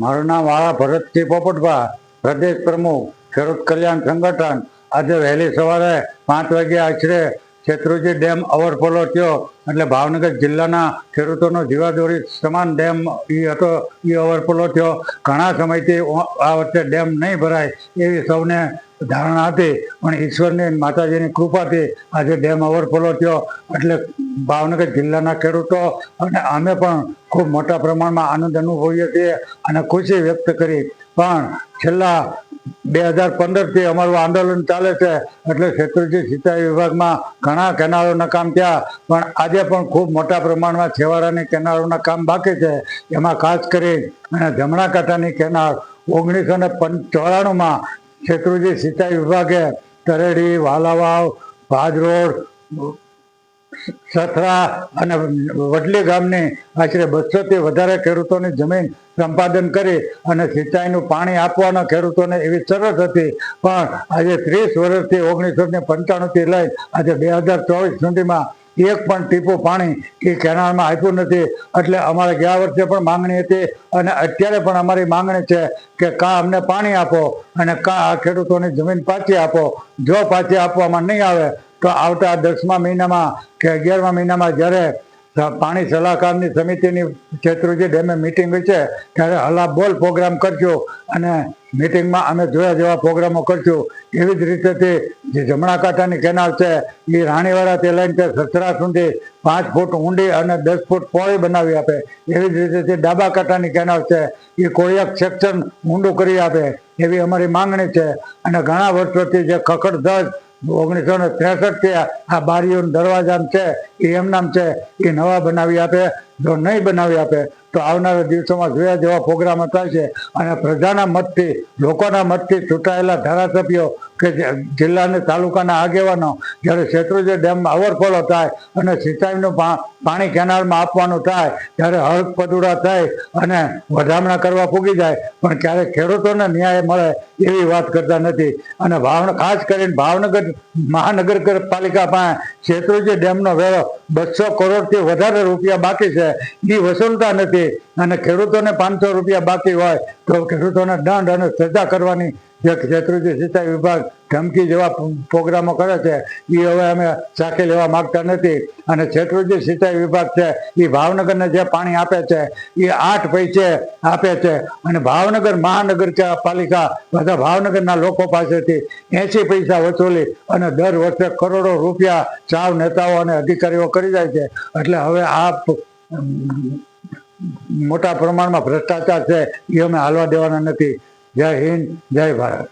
મારું નામ વાળા ભરતસિંહ પોપટભા, પ્રદેશ પ્રમુખ, ખેડૂત કલ્યાણ સંગઠન. આજે વહેલી સવારે પાંચ વાગે આશરે શેત્રુજી ડેમ ઓવરફ્લો થયો. એટલે ભાવનગર જિલ્લાના ખેડૂતોનો જીવાદોરી સમાન ડેમ એ હતો, એ ઓવરફ્લો થયો. ઘણા સમયથી આ વખતે ડેમ નહીં ભરાય એવી સૌને ધારણા હતી પણ ઈશ્વરની માતાજીની કૃપાથી આજે ડેમ ઓવરફ્લો થયો. એટલે ભાવનગર જિલ્લાના ખેડૂતો અને અમે પણ ખૂબ મોટા પ્રમાણમાં આનંદ અનુભવીએ છીએ અને ખુશી વ્યક્ત કરી. પણ છેલ્લા બે હજાર પંદરથી અમારું આંદોલન ચાલે છે. એટલે ક્ષેત્રજી સિંચાઈ વિભાગમાં ઘણા કેનાલોના કામ થયા, પણ આજે પણ ખૂબ મોટા પ્રમાણમાં છેવાડાની કેનાલોના કામ બાકી છે. એમાં ખાસ કરી અને જમણા કાંઠાની કેનાલ ઓગણીસો ને ચોરાણુંમાં શેત્રુંજી સિંચાઈ વિભાગે તરેડી, વાલાવાવ ભાજ રોડ સથરા અને વડલી ગામની આશરે બસોથી વધારે ખેડૂતોની જમીન સંપાદન કરી અને સિંચાઈનું પાણી આપવાના ખેડૂતોને એવી શરત હતી. પણ આજે ત્રીસ વર્ષથી ઓગણીસો ને પંચાણુંથી લઈ આજે બે હજાર ચોવીસ સુધીમાં એક પણ ટીપું પાણી એ કેનાલમાં આપ્યું નથી. એટલે અમારે ગયા વર્ષે પણ માંગણી હતી અને અત્યારે પણ અમારી માંગણી છે કે કાં અમને પાણી આપો અને કાં આ ખેડૂતોની જમીન પાછી આપો. જો પાછી આપવામાં નહીં આવે તો આવતા દસમા મહિનામાં કે અગિયારમા મહિનામાં જ્યારે પાણી સલાહકારની સમિતિની શેત્રુંજી ડેમે મિટિંગ છે, ત્યારે હલા બોલ પ્રોગ્રામ કરજો અને મિટિંગમાં અમે જોયા જેવા પ્રોગ્રામો કરશું એવી જ રીતે તે જે જમણા કાંઠાની કેનાલ છે, એ રાણીવાડાથી લઈને તે સસરા સુધી પાંચ ફૂટ ઊંડી અને દસ ફૂટ પહોળી બનાવી આપે. એવી જ રીતે તે ડાબા કાંઠાની કેનાલ છે, એ કોળિયાક સેક્શન ઊંડું કરી આપે. એવી અમારી માંગણી છે. અને ઘણા વર્ષોથી જે ખખડધજ ઓગણીસો ને ત્રેસઠથી આ બારીઓ દરવાજા છે, એ એમનામ છે, એ નવા બનાવી આપે, જો નહીં બનાવી આપે, તો આવનારા દિવસોમાં જોયા જેવા પ્રોગ્રામો થાય છે. અને પ્રજાના મતથી, લોકોના મતથી ચૂંટાયેલા ધારાસભ્યો કે જિલ્લા અને તાલુકાના આગેવાનો જ્યારે શેત્રુંજી ડેમ ઓવરફ્લો થાય અને સિંચાઈનું પાણી કેનાલમાં આપવાનું થાય, ત્યારે હળક પદુડા થાય અને વધામણા કરવા પૂગી જાય, પણ ક્યારેક ખેડૂતોને ન્યાય મળે એવી વાત કરતા નથી. અને ભાવનગર ખાસ કરીને ભાવનગર મહાનગરપાલિકા પાસે શેત્રુંજી ડેમનો વેરો બસો કરોડથી વધારે રૂપિયા બાકી છે. એ વસૂલતા નથી. અને ખેડૂતોને પાંચસો રૂપિયા બાકી હોય તો ખેડૂતોને દંડ અને સજા કરવાની જે શેત્રુંજી સિંચાઈ વિભાગ ધમકી જેવા પ્રોગ્રામો કરે છે. એ હવે અમે સાખી લેવા માગતા નથી. અને શેત્રુંજી સિંચાઈ વિભાગ છે એ ભાવનગરને જે પાણી આપે છે એ આઠ પૈસે આપે છે. અને ભાવનગર મહાનગર પાલિકા બધા ભાવનગરના લોકો પાસેથી એંસી પૈસા વસૂલી અને દર વર્ષે કરોડો રૂપિયા ચાવ નેતાઓ અને અધિકારીઓ કરી જાય છે. એટલે હવે આ મોટા પ્રમાણમાં ભ્રષ્ટાચાર છે એ અમે હાલવા દેવાના નથી. જય હિન્દ જય ભારત.